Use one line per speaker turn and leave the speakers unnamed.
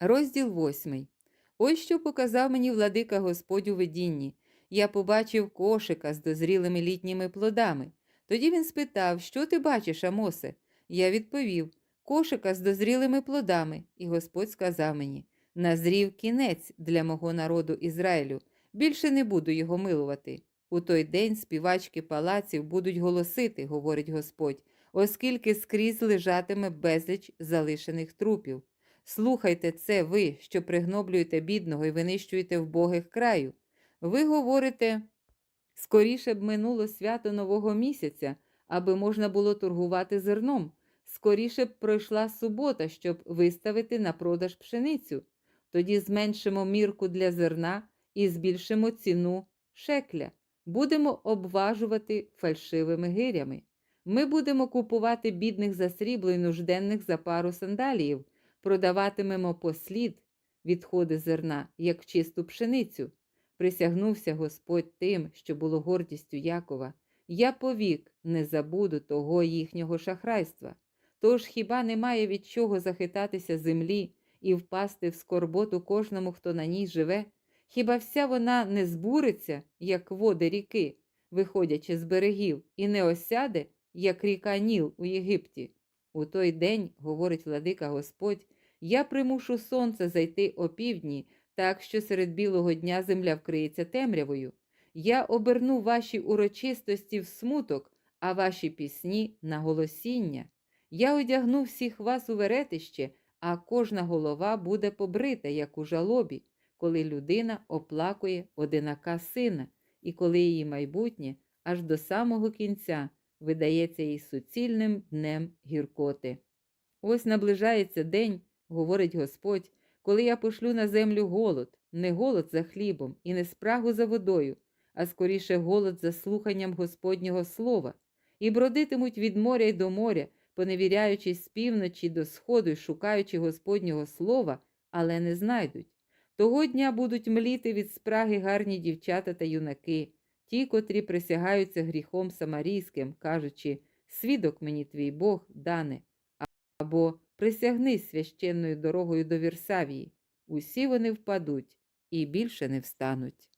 Розділ восьмий. Ось що показав мені владика Господь у видінні. Я побачив кошика з дозрілими літніми плодами. Тоді він спитав, що ти бачиш, Амосе? Я відповів кошика з дозрілими плодами, і Господь сказав мені: Назрів кінець для мого народу Ізраїлю, більше не буду його милувати. У той день співачки палаців будуть голосити, говорить Господь, оскільки скрізь лежатиме безліч залишених трупів. Слухайте це ви, що пригноблюєте бідного і винищуєте вбогих краю. Ви говорите, скоріше б минуло свято Нового місяця, аби можна було торгувати зерном. Скоріше б пройшла субота, щоб виставити на продаж пшеницю. Тоді зменшимо мірку для зерна і збільшимо ціну шекля. Будемо обважувати фальшивими гирями. Ми будемо купувати бідних за срібло і нужденних за пару сандаліїв, продаватимемо послід відходи зерна, як чисту пшеницю. Присягнувся Господь тим, що було гордістю Якова. Я повік не забуду того їхнього шахрайства. Тож хіба немає від чого захитатися землі і впасти в скорботу кожному, хто на ній живе? Хіба вся вона не збуриться, як води ріки, виходячи з берегів, і не осяде, як ріка Ніл у Єгипті? У той день, говорить владика Господь, я примушу сонце зайти опівдні, так що серед білого дня земля вкриється темрявою. Я оберну ваші урочистості в смуток, а ваші пісні на голосіння. Я одягну всіх вас у веретище, а кожна голова буде побрита, як у жалобі, коли людина оплакує одинака сина, і коли її майбутнє аж до самого кінця видається їй суцільним днем гіркоти. Ось наближається день, говорить Господь, коли я пошлю на землю голод, не голод за хлібом і не спрагу за водою, а скоріше голод за слуханням Господнього слова, і бродитимуть від моря й до моря, поневіряючись з півночі до сходу й шукаючи Господнього слова, але не знайдуть. Того дня будуть мліти від спраги гарні дівчата та юнаки, ті, котрі присягаються гріхом самарійським, кажучи, свідок мені твій Бог, дане, або присягнись священною дорогою до Вірсавії. Усі вони впадуть і більше не встануть.